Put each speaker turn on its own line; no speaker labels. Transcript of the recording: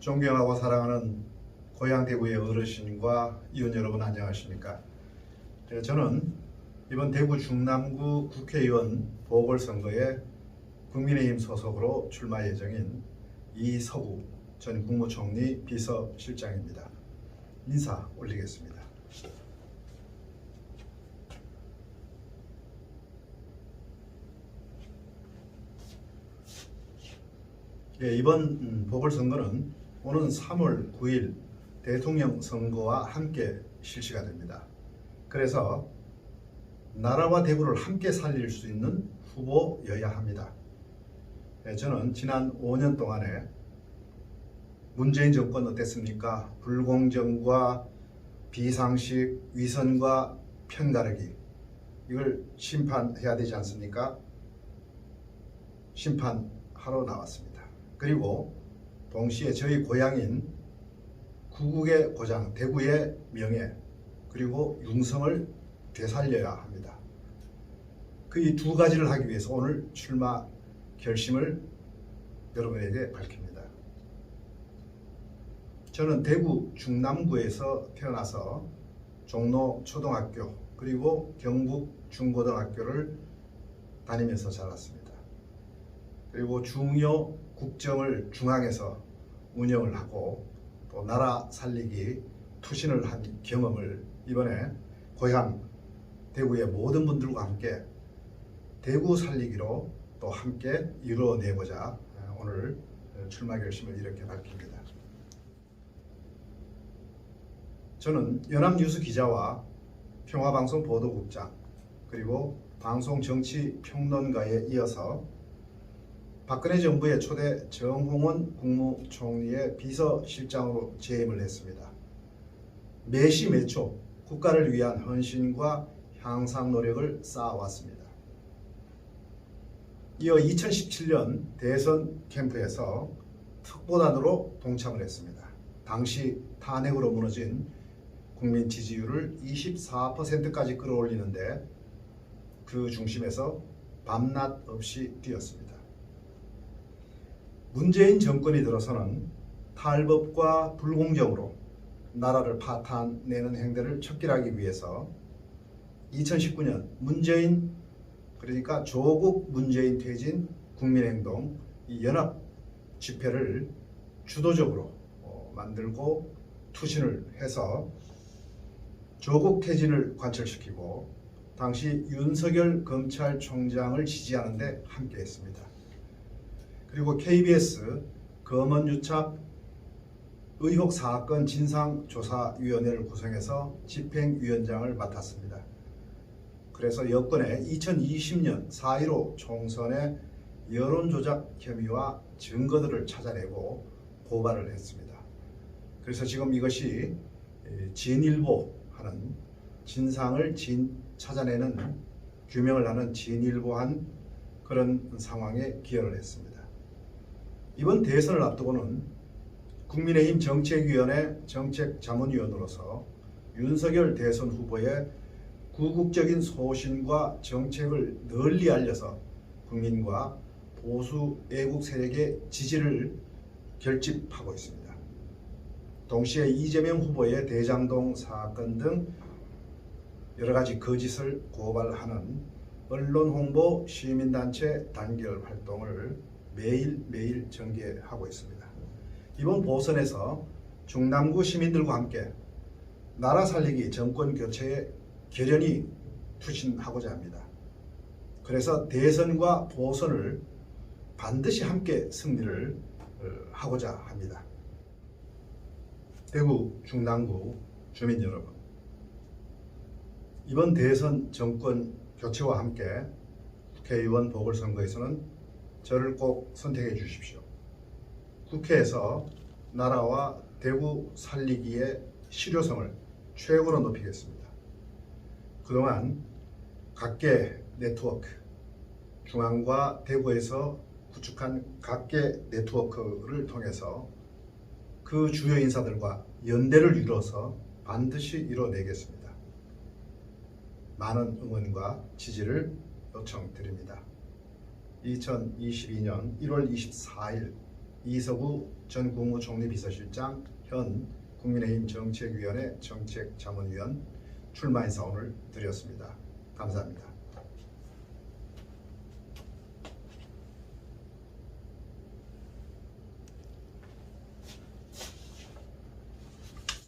존경하고 사랑하는 고향 대구의 어르신과 이웃 여러분 안녕하십니까? 예, 저는 이번 대구 중남구 국회의원 보궐선거에 국민의힘 소속으로 출마 예정인 이서구 전 국무총리 비서실장입니다. 인사 올리겠습니다. 예, 이번 음, 보궐선거는 오는 3월 9일 대통령 선거와 함께 실시가 됩니다. 그래서 나라와 대구를 함께 살릴 수 있는 후보여야 합니다. 예, 저는 지난 5년 동안에 문재인 정권 어땠습니까? 불공정과 비상식, 위선과 편가르기 이걸 심판해야 되지 않습니까? 심판하러 나왔습니다. 그리고 동시에 저희 고향인 구국의 고장 대구의 명예 그리고 융성을 되살려야 합니다. 그 이 두 가지를 하기 위해서 오늘 출마 결심을 여러분에게 밝힙니다. 저는 대구 중남구에서 태어나서 종로 초등학교 그리고 경북 중고등학교를 다니면서 자랐습니다. 그리고 중요 국정을 중앙에서 운영을 하고 또 나라 살리기 투신을 한 경험을 이번에 고향 대구의 모든 분들과 함께 대구 살리기로 또 함께 이루어내고자 오늘 출마 결심을 이렇게 밝힙니다. 저는 연합뉴스 기자와 평화방송 보도국장 그리고 방송정치평론가에 이어서 박근혜 정부의 초대 정홍원 국무총리의 비서실장으로 재임을 했습니다. 매시 매초 국가를 위한 헌신과 향상 노력을 쌓아왔습니다. 이어 2017년 대선 캠프에서 특보단으로 동참을 했습니다. 당시 탄핵으로 무너진 국민 지지율을 24%까지 끌어올리는데 그 중심에서 밤낮 없이 뛰었습니다. 문재인 정권이 들어서는 탈법과 불공정으로 나라를 파탄내는 행태를 척결하기 위해서 2019년 문재인 그러니까 조국 문재인 퇴진 국민행동 이 연합 집회를 주도적으로 어, 만들고 투신을 해서 조국 퇴진을 관철시키고 당시 윤석열 검찰총장을 지지하는 데 함께했습니다. 그리고 KBS 검언유착 의혹 사건 진상조사위원회를 구성해서 집행위원장을 맡았습니다. 그래서 여권의 2020년 4.15 총선의 여론조작 혐의와 증거들을 찾아내고 고발을 했습니다. 그래서 지금 이것이 진일보 하는 진상을 진 찾아내는 규명을 하는 진일보한 그런 상황에 기여를 했습니다. 이번 대선을 앞두고는 국민의힘 정책위원회 정책자문위원으로서 윤석열 대선 후보의 구국적인 소신과 정책을 널리 알려서 국민과 보수 애국 세력의 지지를 결집하고 있습니다. 동시에 이재명 후보의 대장동 사건 등 여러 가지 거짓을 고발하는 언론 홍보 시민단체 단결 활동을 매일매일 전개하고 있습니다. 이번 보선에서 중남구 시민들과 함께 나라 살리기 정권 교체에 결연히 투신하고자 합니다. 그래서 대선과 보선을 반드시 함께 승리를 어, 하고자 합니다. 대구 중남구 주민 여러분, 이번 대선 정권 교체와 함께 국회의원 보궐선거에서는 저를 꼭 선택해 주십시오. 국회에서 나라와 대구 살리기의 실효성을 최고로 높이겠습니다. 그동안 각계 네트워크, 중앙과 대구에서 구축한 각계 네트워크를 통해서 그 주요 인사들과 연대를 이루어서 반드시 이뤄내겠습니다. 많은 응원과 지지를 요청드립니다. 2022년 1월 24일 이석우 전 국무총리 비서실장 현 국민의힘 정책위원회 정책자문위원 출마 인사원을 드렸습니다. 감사합니다.